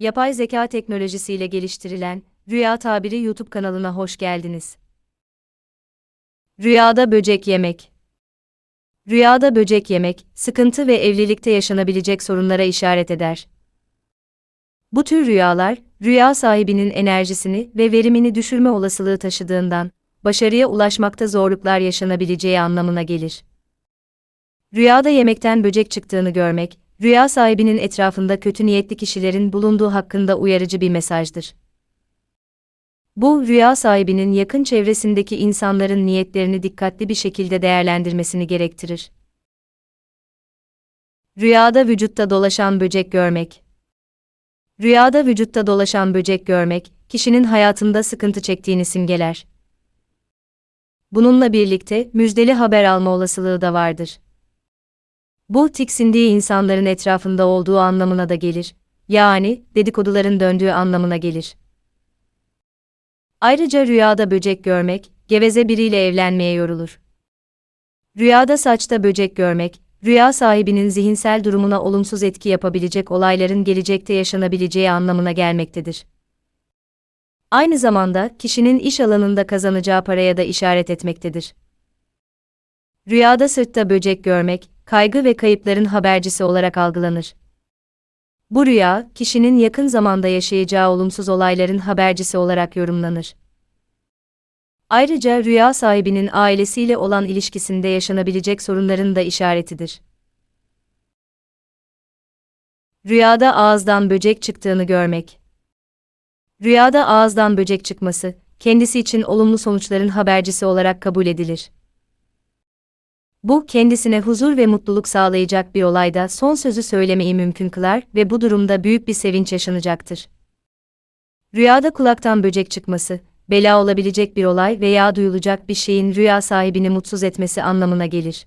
Yapay zeka teknolojisiyle geliştirilen Rüya Tabiri YouTube kanalına hoş geldiniz. Rüyada böcek yemek. Rüyada böcek yemek, sıkıntı ve evlilikte yaşanabilecek sorunlara işaret eder. Bu tür rüyalar, rüya sahibinin enerjisini ve verimini düşürme olasılığı taşıdığından, başarıya ulaşmakta zorluklar yaşanabileceği anlamına gelir. Rüyada yemekten böcek çıktığını görmek, rüya sahibinin etrafında kötü niyetli kişilerin bulunduğu hakkında uyarıcı bir mesajdır. Bu, rüya sahibinin yakın çevresindeki insanların niyetlerini dikkatli bir şekilde değerlendirmesini gerektirir. Rüyada vücutta dolaşan böcek görmek. Rüyada vücutta dolaşan böcek görmek, kişinin hayatında sıkıntı çektiğini simgeler. Bununla birlikte müjdeli haber alma olasılığı da vardır. Bu tiksindiği insanların etrafında olduğu anlamına da gelir. Yani dedikoduların döndüğü anlamına gelir. Ayrıca rüyada böcek görmek, geveze biriyle evlenmeye yorulur. Rüyada saçta böcek görmek, rüya sahibinin zihinsel durumuna olumsuz etki yapabilecek olayların gelecekte yaşanabileceği anlamına gelmektedir. Aynı zamanda kişinin iş alanında kazanacağı paraya da işaret etmektedir. Rüyada sırtta böcek görmek, kaygı ve kayıpların habercisi olarak algılanır. Bu rüya, kişinin yakın zamanda yaşayacağı olumsuz olayların habercisi olarak yorumlanır. Ayrıca rüya sahibinin ailesiyle olan ilişkisinde yaşanabilecek sorunların da işaretidir. Rüyada ağızdan böcek çıktığını görmek. Rüyada ağızdan böcek çıkması, kendisi için olumlu sonuçların habercisi olarak kabul edilir. Bu, kendisine huzur ve mutluluk sağlayacak bir olayda son sözü söylemeyi mümkün kılar ve bu durumda büyük bir sevinç yaşanacaktır. Rüyada kulaktan böcek çıkması, bela olabilecek bir olay veya duyulacak bir şeyin rüya sahibini mutsuz etmesi anlamına gelir.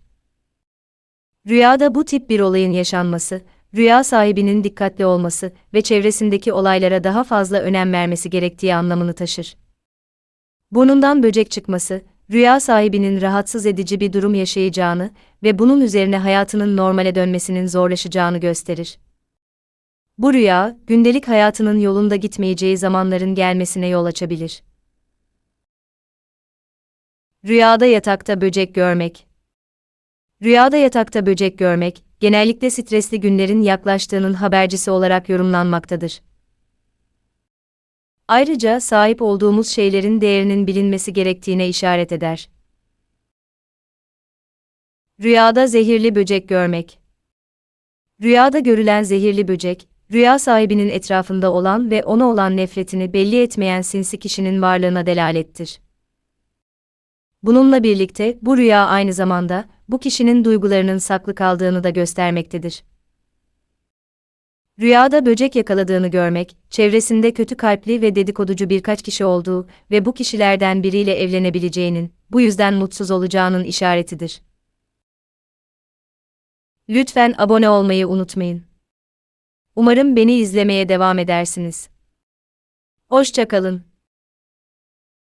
Rüyada bu tip bir olayın yaşanması, rüya sahibinin dikkatli olması ve çevresindeki olaylara daha fazla önem vermesi gerektiği anlamını taşır. Burnundan böcek çıkması, rüya sahibinin rahatsız edici bir durum yaşayacağını ve bunun üzerine hayatının normale dönmesinin zorlaşacağını gösterir. Bu rüya, gündelik hayatının yolunda gitmeyeceği zamanların gelmesine yol açabilir. Rüyada yatakta böcek görmek. Rüyada yatakta böcek görmek, genellikle stresli günlerin yaklaştığının habercisi olarak yorumlanmaktadır. Ayrıca sahip olduğumuz şeylerin değerinin bilinmesi gerektiğine işaret eder. Rüyada zehirli böcek görmek. Rüyada görülen zehirli böcek, rüya sahibinin etrafında olan ve ona olan nefretini belli etmeyen sinsi kişinin varlığına delalettir. Bununla birlikte bu rüya aynı zamanda bu kişinin duygularının saklı kaldığını da göstermektedir. Rüyada böcek yakaladığını görmek, çevresinde kötü kalpli ve dedikoducu birkaç kişi olduğu ve bu kişilerden biriyle evlenebileceğinin, bu yüzden mutsuz olacağının işaretidir. Lütfen abone olmayı unutmayın. Umarım beni izlemeye devam edersiniz. Hoşçakalın.